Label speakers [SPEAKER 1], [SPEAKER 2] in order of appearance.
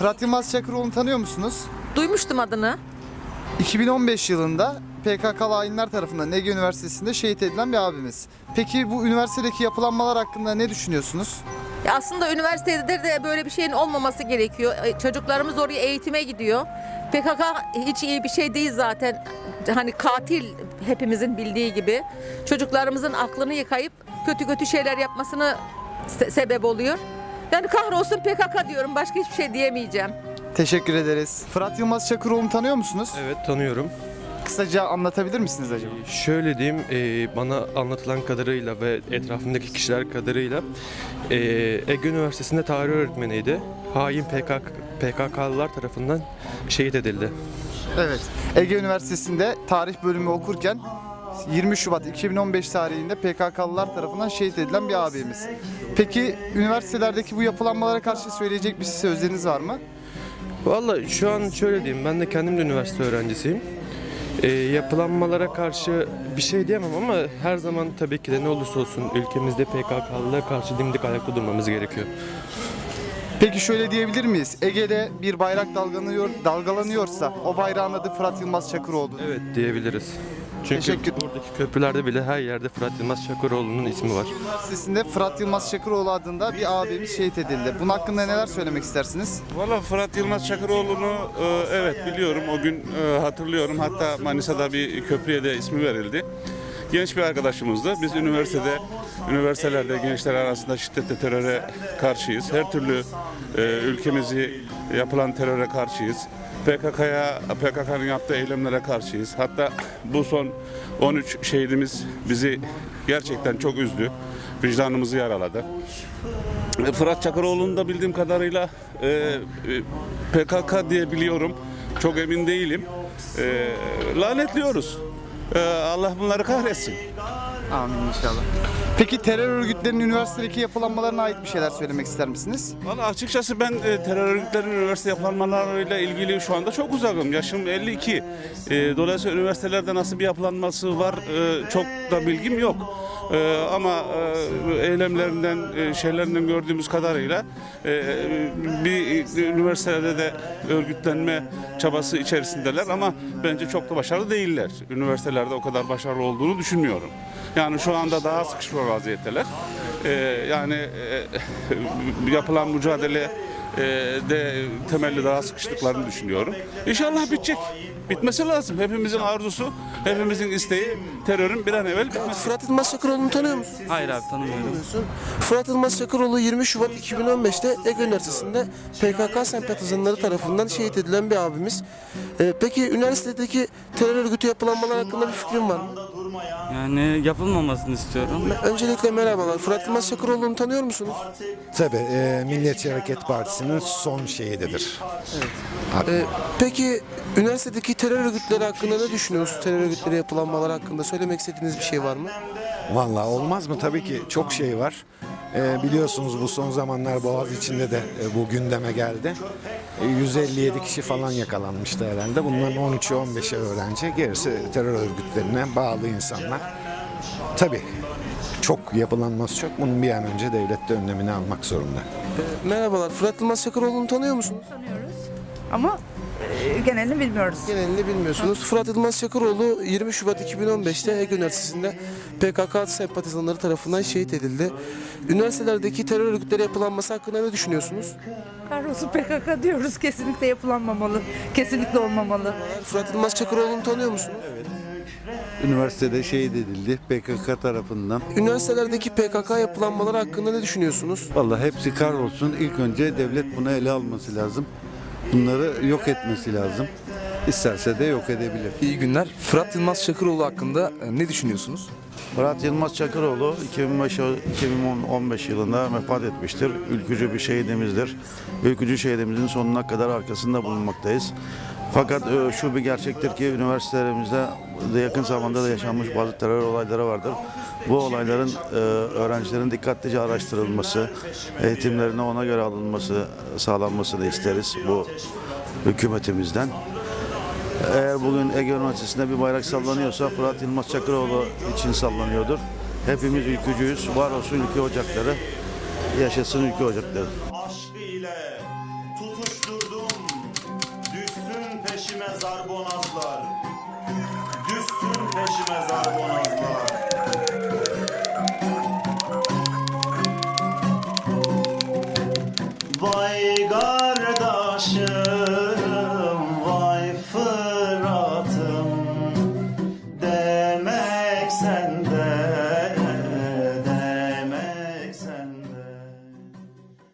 [SPEAKER 1] Fırat Yılmaz Çakıroğlu'nu tanıyor musunuz?
[SPEAKER 2] Duymuştum adını.
[SPEAKER 1] 2015 yılında PKK'lı hainler tarafından Ege Üniversitesi'nde şehit edilen bir abimiz. Peki bu üniversitedeki yapılanmalar hakkında ne düşünüyorsunuz?
[SPEAKER 2] Ya aslında üniversitede de böyle bir şeyin olmaması gerekiyor. E, Çocuklarımız oraya eğitime gidiyor. PKK hiç iyi bir şey değil zaten. Hani katil hepimizin bildiği gibi. Çocuklarımızın aklını yıkayıp kötü kötü şeyler yapmasını se- sebep oluyor. Yani kahrolsun PKK diyorum. Başka hiçbir şey diyemeyeceğim.
[SPEAKER 1] Teşekkür ederiz. Fırat Yılmaz Çakıroğlu'nu tanıyor musunuz?
[SPEAKER 3] Evet tanıyorum.
[SPEAKER 1] Kısaca anlatabilir misiniz acaba?
[SPEAKER 3] Şöyle diyeyim, e, bana anlatılan kadarıyla ve etrafımdaki kişiler kadarıyla e, Ege Üniversitesi'nde tarih öğretmeniydi. Hain PKK, PKK'lılar tarafından şehit edildi.
[SPEAKER 1] Evet. Ege Üniversitesi'nde tarih bölümü okurken 20 Şubat 2015 tarihinde PKK'lılar tarafından şehit edilen bir abimiz. Peki üniversitelerdeki bu yapılanmalara karşı söyleyecek bir sözleriniz var mı?
[SPEAKER 3] Valla şu an şöyle diyeyim, ben de kendim de üniversite öğrencisiyim. E, yapılanmalara karşı bir şey diyemem ama her zaman tabii ki de ne olursa olsun ülkemizde PKK'lılara karşı dimdik ayakta durmamız gerekiyor.
[SPEAKER 1] Peki şöyle diyebilir miyiz? Ege'de bir bayrak dalgalanıyor, dalgalanıyorsa o bayrağın adı Fırat Yılmaz Çakıroğlu.
[SPEAKER 3] Evet diyebiliriz. Çünkü
[SPEAKER 1] Teşekkür-
[SPEAKER 3] buradaki köprülerde bile her yerde Fırat Yılmaz Çakıroğlu'nun ismi var.
[SPEAKER 1] Üniversitesi'nde Fırat Yılmaz Çakıroğlu adında bir abimiz şehit edildi. Bunun hakkında neler söylemek istersiniz?
[SPEAKER 4] Valla Fırat Yılmaz Çakıroğlu'nu e, evet biliyorum. O gün e, hatırlıyorum. Hatta Manisa'da bir köprüye de ismi verildi. Genç bir arkadaşımızdı. Biz üniversitede, üniversitelerde gençler arasında şiddetle teröre karşıyız. Her türlü e, ülkemizi yapılan teröre karşıyız. PKK'ya, PKK'nın yaptığı eylemlere karşıyız. Hatta bu son 13 şehidimiz bizi gerçekten çok üzdü. Vicdanımızı yaraladı. E, Fırat Çakıroğlu'nu da bildiğim kadarıyla e, e, PKK diye biliyorum. Çok emin değilim. E, lanetliyoruz. E, Allah bunları kahretsin.
[SPEAKER 1] Amin inşallah. Peki terör örgütlerinin üniversitedeki yapılanmalarına ait bir şeyler söylemek ister misiniz?
[SPEAKER 4] Valla açıkçası ben e, terör örgütlerinin üniversite yapılanmalarıyla ilgili şu anda çok uzakım. Yaşım 52. E, dolayısıyla üniversitelerde nasıl bir yapılanması var e, çok da bilgim yok. E, ama e, eylemlerinden, e, şeylerinden gördüğümüz kadarıyla e, bir üniversitede de örgütlenme çabası içerisindeler ama bence çok da başarılı değiller. Üniversitelerde o kadar başarılı olduğunu düşünmüyorum. Yani şu anda daha sıkışma vaziyetteler. E, yani e, yapılan mücadele de temelli daha sıkıştıklarını düşünüyorum. İnşallah bitecek. Bitmesi lazım. Hepimizin arzusu, hepimizin isteği terörün bir an evvel bitmesi.
[SPEAKER 5] Fırat Yılmaz Çakıroğlu'nu tanıyor musun?
[SPEAKER 6] Hayır abi tanımıyorum.
[SPEAKER 5] Fırat Yılmaz Çakıroğlu 20 Şubat 2015'te Ege Üniversitesi'nde PKK sempatizanları tarafından şehit edilen bir abimiz. Ee, peki üniversitedeki terör örgütü yapılanmalar hakkında bir fikrin var mı?
[SPEAKER 6] Yani yapılmamasını istiyorum.
[SPEAKER 5] Öncelikle merhabalar. Fırat Yılmaz Çakıroğlu'nu tanıyor musunuz?
[SPEAKER 7] Tabii e, Milliyetçi Hareket Partisi'nin son şehididir.
[SPEAKER 5] Ee, peki üniversitedeki terör örgütleri hakkında ne düşünüyorsunuz? Terör örgütleri yapılanmalar hakkında söylemek istediğiniz bir şey var mı?
[SPEAKER 7] Vallahi olmaz mı? Tabii ki çok şey var. E, biliyorsunuz bu son zamanlar Boğaz içinde de e, bu gündeme geldi. E, 157 kişi falan yakalanmıştı herhalde. Bunların 13'ü 15'i öğrenci, gerisi terör örgütlerine bağlı insanlar. Tabii çok yapılanması çok. Bunun bir an önce devlet de önlemini almak zorunda.
[SPEAKER 5] Ee, merhabalar. Fırat Yılmaz Çakıroğlu'nu tanıyor musunuz?
[SPEAKER 8] Ama e, genelini bilmiyoruz.
[SPEAKER 5] Genelini bilmiyorsunuz. Fırat Yılmaz Çakıroğlu 20 Şubat 2015'te Ege Üniversitesi'nde PKK sempatizanları tarafından şehit edildi. Üniversitelerdeki terör örgütleri yapılanması hakkında ne düşünüyorsunuz?
[SPEAKER 8] Kahrolsun PKK diyoruz. Kesinlikle yapılanmamalı. Kesinlikle olmamalı.
[SPEAKER 5] Fırat Yılmaz Çakıroğlu'nu tanıyor musunuz?
[SPEAKER 9] Üniversitede şehit edildi PKK tarafından.
[SPEAKER 5] Üniversitelerdeki PKK yapılanmaları hakkında ne düşünüyorsunuz?
[SPEAKER 9] Vallahi hepsi kahrolsun. İlk önce devlet buna ele alması lazım. Bunları yok etmesi lazım. İsterse de yok edebilir.
[SPEAKER 10] İyi günler. Fırat Yılmaz Çakıroğlu hakkında e, ne düşünüyorsunuz?
[SPEAKER 11] Fırat Yılmaz Çakıroğlu 2005, 2015 yılında vefat etmiştir. Ülkücü bir şehidimizdir. Ülkücü şehidimizin sonuna kadar arkasında bulunmaktayız. Fakat e, şu bir gerçektir ki üniversitelerimizde de yakın zamanda da yaşanmış bazı terör olayları vardır. Bu olayların e, öğrencilerin dikkatlice araştırılması, eğitimlerine ona göre alınması sağlanmasını isteriz bu hükümetimizden. Eğer bugün Ege Üniversitesi'nde bir bayrak sallanıyorsa Fırat Yılmaz Çakıroğlu için sallanıyordur. Hepimiz ülkücüyüz. Var olsun ülke ocakları. Yaşasın ülke ocakları.
[SPEAKER 12] Zarbonazlar Düşsün peşime zarbonazlar